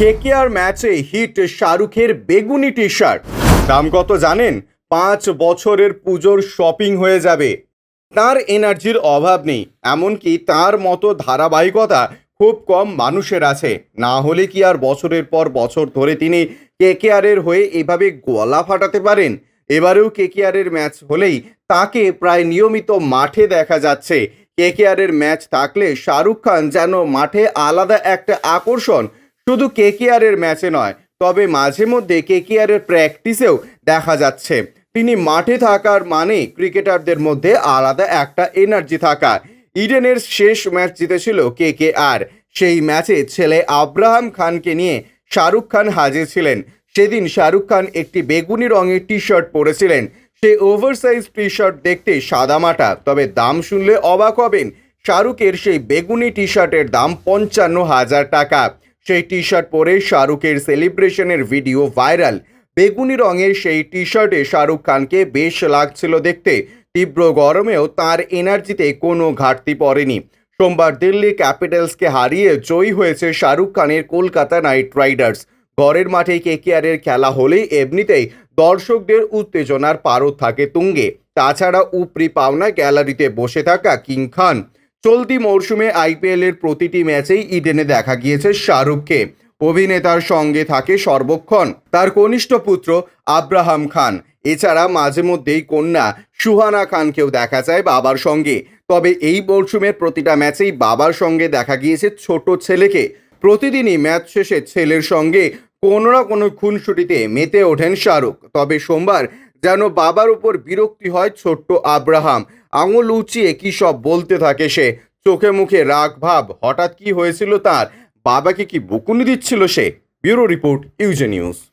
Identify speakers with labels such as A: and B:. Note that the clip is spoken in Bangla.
A: কেকেআর ম্যাচে হিট শাহরুখের বেগুনি টি শার্ট দাম কত জানেন? পাঁচ বছরের পুজোর শপিং হয়ে যাবে। তার এনার্জির অভাব নেই, এমনকি তার মতো ধারাবাহিকতা খুব কম মানুষের আছে। না হলে কি আর বছরের পর বছর ধরে তিনি কেকেআরের হয়ে এভাবে গলা ফাটাতে পারেন? এবারেও কেকেআরের ম্যাচ হলেই তাকে প্রায় নিয়মিত মাঠে দেখা যাচ্ছে। কেকেআরের ম্যাচ থাকলে শাহরুখ খান যেন মাঠে আলাদা একটা আকর্ষণ শুধু কেকেআরের ম্যাচে নয়, তবে মাঝে মধ্যে কেকেআরের প্র্যাকটিসেও দেখা যাচ্ছে। তিনি মাঠে থাকার মানে ক্রিকেটারদের মধ্যে আলাদা একটা এনার্জি থাকা ইডেনের শেষ ম্যাচ জিতেছিল কে কে আর সেই ম্যাচে ছেলে আব্রাহাম খানকে নিয়ে শাহরুখ খান হাজির ছিলেন। সেদিন শাহরুখ খান একটি বেগুনি রঙের টি শার্ট পরেছিলেন। সেই ওভারসাইজ টি শার্ট দেখতে সাদামাটা তবে দাম শুনলে অবাক হবেন। শাহরুখের সেই বেগুনি টি শার্টের দাম পঞ্চান্ন হাজার টাকা। সেই টি শার্ট পরে শাহরুখের সেলিব্রেশনের ভিডিও ভাইরাল বেগুনি রঙের সেই টি শার্টে শাহরুখ খানকে বেশ লাগছিল দেখতে। তীব্র গরমেও তার এনার্জিতে কোনো ঘাটতি পড়েনি। সোমবার দিল্লি ক্যাপিটালসকে হারিয়ে জয়ী হয়েছে শাহরুখ খানের কলকাতা নাইট রাইডার্স। ঘরের মাঠে কেকেআরের খেলা হলেই এমনিতেই দর্শকদের উত্তেজনার পারদ থাকে তুঙ্গে। তাছাড়া উপরি পাওনা গ্যালারিতে বসে থাকা কিং খান। চলতি মরশুমে আইপিএল এর প্রতিটি ম্যাচেই ইডেনে দেখা গিয়েছে শাহরুখকে। অভিনেতার সঙ্গে থাকে সর্বক্ষণ। তার কনিষ্ঠ পুত্র আব্রাহাম খান। এছাড়া মাঝে মধ্যেই কন্যা সুহানা খানকেও দেখা যায় বাবার সঙ্গে। তবে এই মরশুমের প্রতিটা ম্যাচেই বাবার সঙ্গে দেখা গিয়েছে ছোট ছেলেকে। প্রতিদিনই ম্যাচ শেষে ছেলের সঙ্গে কোনো না কোনো খুনসুটিতে মেতে ওঠেন শাহরুখ। তবে সোমবার যেন বাবার উপর বিরক্তি হয় ছোট্ট আব্রাহাম। আঙুল উঁচিয়ে কী সব বলতে থাকে সে? চোখে মুখে রাগ ভাব, হঠাৎ কি হয়েছিল তার? বাবাকে কি বকুনি দিচ্ছিল সে? Bureau report, UJ news.